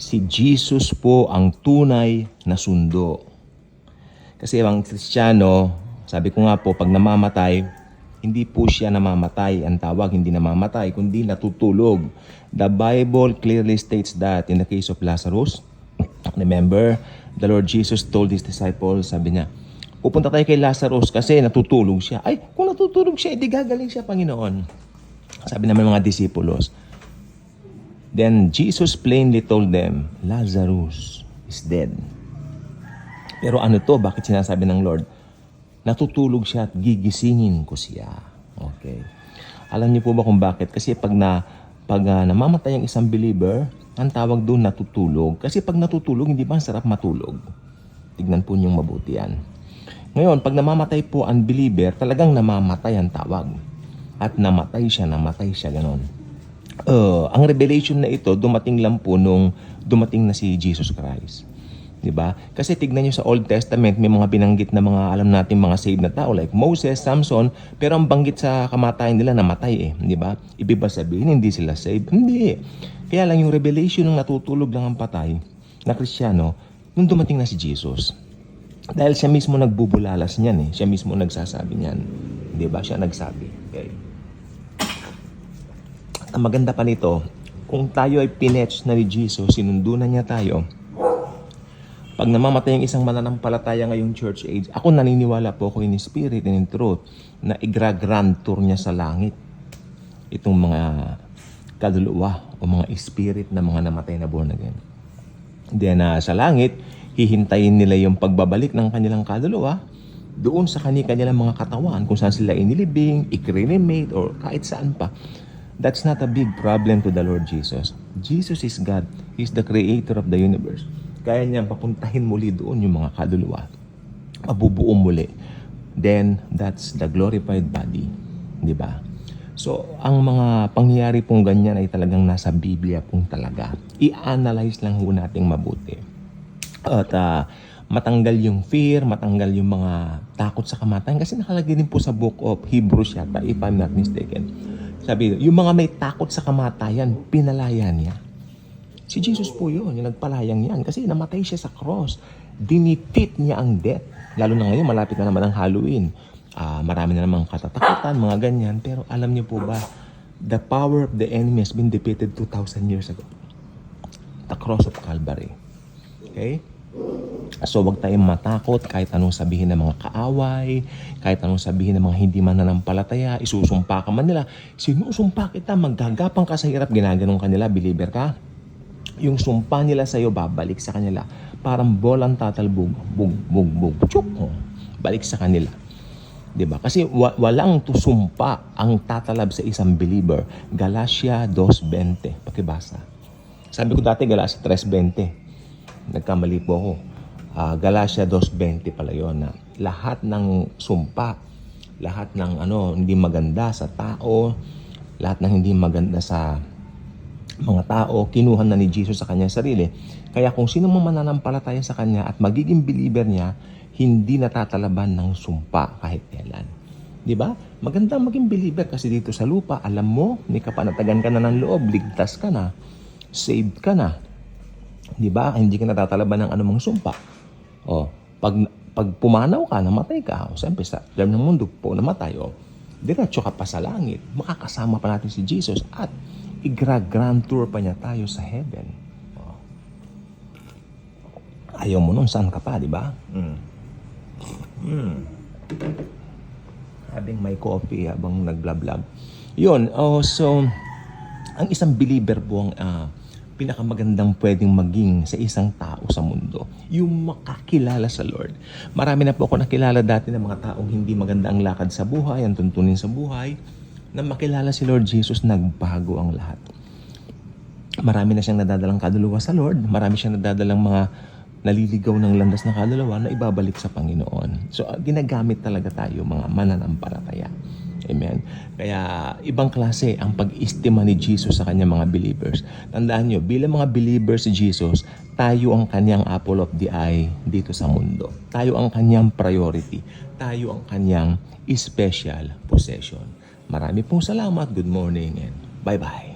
Si Jesus po ang tunay na sundo. Kasi ang Kristiyano, sabi ko nga po, pag namamatay, hindi po siya namamatay. Ang tawag, hindi namamatay, kundi natutulog. The Bible clearly states that in the case of Lazarus, remember, the Lord Jesus told his disciples, sabi niya, pupunta tayo kay Lazarus kasi natutulog siya. Ay, kung natutulog siya, edi gagaling siya, Panginoon. Sabi naman mga disipulos, Then Jesus plainly told them, Lazarus is dead. Pero ano to? Bakit sinasabi ng Lord? Natutulog siya at gigisingin ko siya. Okay. Alam niyo po ba kung bakit? Kasi pag na pag ah, namamatay ang isang believer, ang tawag doon natutulog. Kasi pag natutulog, hindi ba ang sarap matulog? Tignan po niyong mabuti yan. Ngayon, pag namamatay po ang believer, talagang namamatay ang tawag. At namatay siya, namatay siya, ganon. Uh, ang revelation na ito, dumating lang po nung dumating na si Jesus Christ. 'Di ba? Kasi tignan niyo sa Old Testament, may mga binanggit na mga alam natin mga saved na tao like Moses, Samson, pero ang banggit sa kamatayan nila namatay eh, 'di ba? Ibig sabihin hindi sila saved? Hindi. Kaya lang yung revelation ng natutulog lang ang patay na Kristiyano nung dumating na si Jesus. Dahil siya mismo nagbubulalas niyan eh. Siya mismo nagsasabi niyan. 'Di ba? Siya nagsabi. Okay. Ang maganda pa nito, kung tayo ay pinetch na ni Jesus, sinundo na niya tayo, pag namamatay ang isang mananampalataya ngayong church age, ako naniniwala po ako in spirit and in truth na igra-grand tour niya sa langit itong mga kaluluwa o mga spirit na mga namatay na born again. Then uh, sa langit, hihintayin nila yung pagbabalik ng kanilang kaluluwa doon sa kanilang mga katawan kung saan sila inilibing, ikrinimate, or kahit saan pa. That's not a big problem to the Lord Jesus. Jesus is God. He's the creator of the universe. Kaya niyang papuntahin muli doon yung mga kaluluwa. Mabubuo muli. Then, that's the glorified body. Di ba? So, ang mga pangyayari pong ganyan ay talagang nasa Biblia pong talaga. I-analyze lang ho nating mabuti. At ah, matanggal yung fear, matanggal yung mga takot sa kamatayan. Kasi nakalagay din po sa book of Hebrews yata, if I'm not mistaken. Sabi, yung mga may takot sa kamatayan, pinalaya niya. Si Jesus po yun, yung nagpalayang yan. Kasi namatay siya sa cross. Dinipit niya ang death. Lalo na ngayon, malapit na naman ang Halloween. Ah, marami na namang katatakutan, mga ganyan. Pero alam niyo po ba, the power of the enemy has been defeated 2,000 years ago. The cross of Calvary. Okay? So wag tayong matakot kahit anong sabihin ng mga kaaway, kahit anong sabihin ng mga hindi mananampalataya, isusumpa ka man nila. Sinusumpa kita, maggagapang ka sa hirap, ginaganong kanila, believer ka. Yung sumpa nila sa'yo, babalik sa kanila. Parang bolang tatalbog, bug, bug, bug, tsuk, oh, balik sa kanila. 'Di ba? Kasi wa- walang tusumpa ang tatalab sa isang believer. Galatia 2.20. Pakibasa. Sabi ko dati Galatia 3.20. Nagkamali po ako. Ah, Galatia 2.20 pala yon na lahat ng sumpa, lahat ng ano hindi maganda sa tao, lahat ng hindi maganda sa mga tao, kinuha na ni Jesus sa kanyang sarili. Kaya kung sino man mananampalataya sa kanya at magiging believer niya, hindi natatalaban ng sumpa kahit kailan. Di ba? Maganda maging believer kasi dito sa lupa, alam mo, may kapanatagan ka na ng loob, ligtas ka na, saved ka na. Di ba? Hindi ka natatalaban ng anumang sumpa. O, pag, pag pumanaw ka, namatay ka, o siyempre sa alam ng mundo po, namatay, o, diretso ka pa sa langit, makakasama pa natin si Jesus at igra-grand tour pa niya tayo sa heaven. O. Ayaw mo nun, saan ka pa, di ba? Mm. Mm. Having my coffee habang nagblab-blab. Yun, oh, so, ang isang believer po ang ah, pinakamagandang pwedeng maging sa isang tao sa mundo. Yung makakilala sa Lord. Marami na po ako nakilala dati ng mga taong hindi maganda ang lakad sa buhay, ang tuntunin sa buhay. Na makilala si Lord Jesus, nagbago ang lahat. Marami na siyang nadadalang kaduluwa sa Lord. Marami siyang nadadalang mga naliligaw ng landas na kaluluwa na ibabalik sa Panginoon. So, ginagamit talaga tayo mga mananampalataya. Amen. Kaya ibang klase ang pag-istima ni Jesus sa kanyang mga believers. Tandaan nyo, bilang mga believers si Jesus, tayo ang kanyang apple of the eye dito sa mundo. Tayo ang kanyang priority. Tayo ang kanyang special possession. Marami pong salamat. Good morning and bye-bye.